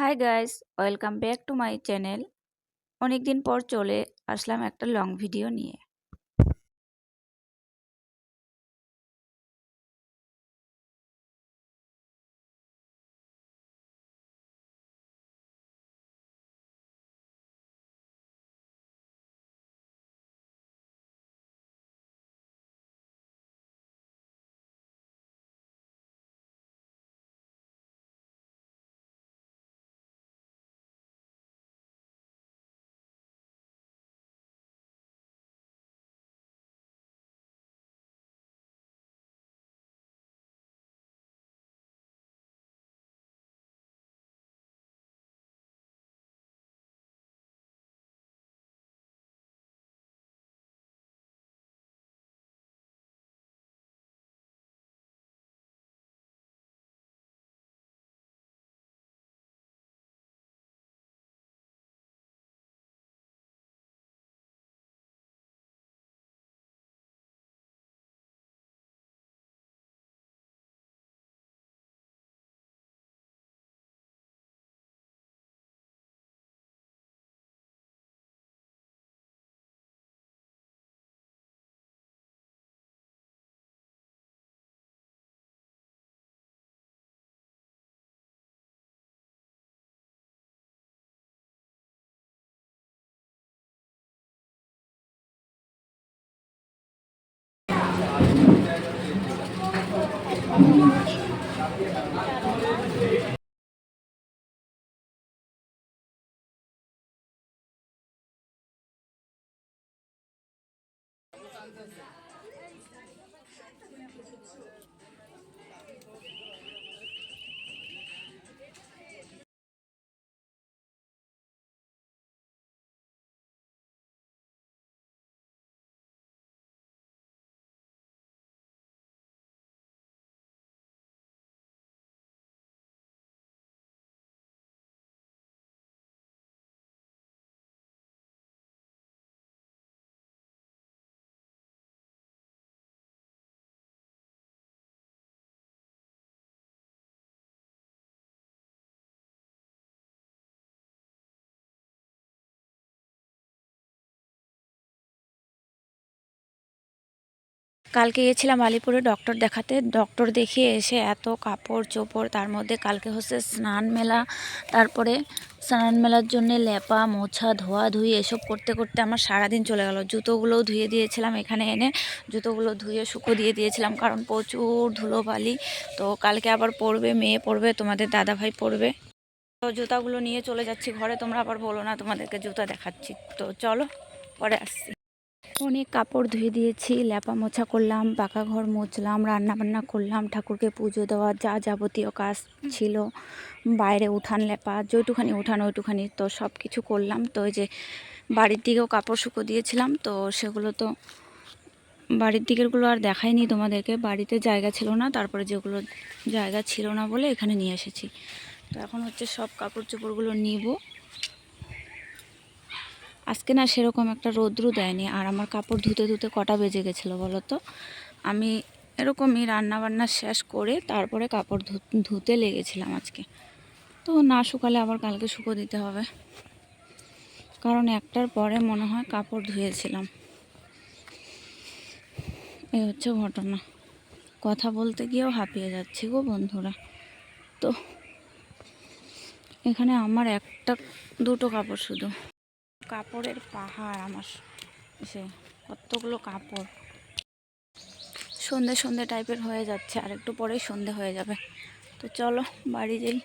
Hi guys welcome back to my channel অনেক দিন পর চলে আসলাম একটা লং ভিডিও নিয়ে। চলতেছে কালকে গিয়েছিলাম আলিপুরে ডক্টর দেখাতে। ডক্টর দেখিয়ে এসে এত কাপড় চোপড়, তার মধ্যে কালকে হচ্ছে স্নান মেলা, তারপরে স্নান মেলার জন্য লেপা, মোছা, ধোয়া ধুই এসব করতে করতে আমার সারাদিন চলে গেল। জুতোগুলোও ধুয়ে দিয়েছিলাম এখানে এনে, জুতোগুলো ধুয়ে শুকো দিয়ে দিয়েছিলাম কারণ প্রচুর ধুলোবালি। তো কালকে আবার পড়বে মেয়ে পড়বে তোমাদের দাদাভাই পড়বে তো জুতাগুলো নিয়ে চলে যাচ্ছি, ঘরে তোমরা আবার বলো না, তোমাদেরকে জুতা দেখাচ্ছি। তো চলো, পরে আসছি। অনেক কাপড় ধুয়ে দিয়েছি, ল্যাপা মোছা করলাম, পাকা ঘর মুছলাম, রান্না বান্না করলাম, ঠাকুরকে পুজো দেওয়া যা যাবতীয় কাজ ছিল, বাইরে উঠান ল্যাপা যেটুখানি উঠান ওইটুখানি তো সব কিছু করলাম। তো ওই যে বাড়ির দিকেও কাপড় শুকো দিয়েছিলাম, তো সেগুলো তো বাড়ির দিকেরগুলো আর দেখাইনি তোমাদেরকে। বাড়িতে জায়গা ছিল না, তারপরে যেগুলো জায়গা ছিল না বলে এখানে নিয়ে এসেছি। তো এখন হচ্ছে সব কাপড় চোপড়গুলো নিব। আজকে না সেরকম একটা রৌদ্র দেয়নি, আর আমার কাপড় ধুতে ধুতে কটা বেজে গেছিল বলো তো আমি এরকমই রান্নাবান্না শেষ করে তারপরে কাপড় ধুতে লেগেছিলাম আজকে। তো না শুকালে আবার কালকে শুকো দিতে হবে। কারণ একটার পরে মনে হয় কাপড় ধুয়েছিলাম। এই হচ্ছে ঘটনা। কথা বলতে গিয়েও হাঁপিয়ে যাচ্ছি গো বন্ধুরা। তো এখানে আমার একটা, দুটো কাপড় শুধু। কাপড়ের পাহাড় আমার সে কতগুলো কাপড়। সন্ধে সন্ধে টাইপের হয়ে যাচ্ছে, আর একটু পরেই সন্ধে হয়ে যাবে। তো চলো বাড়ি যাই।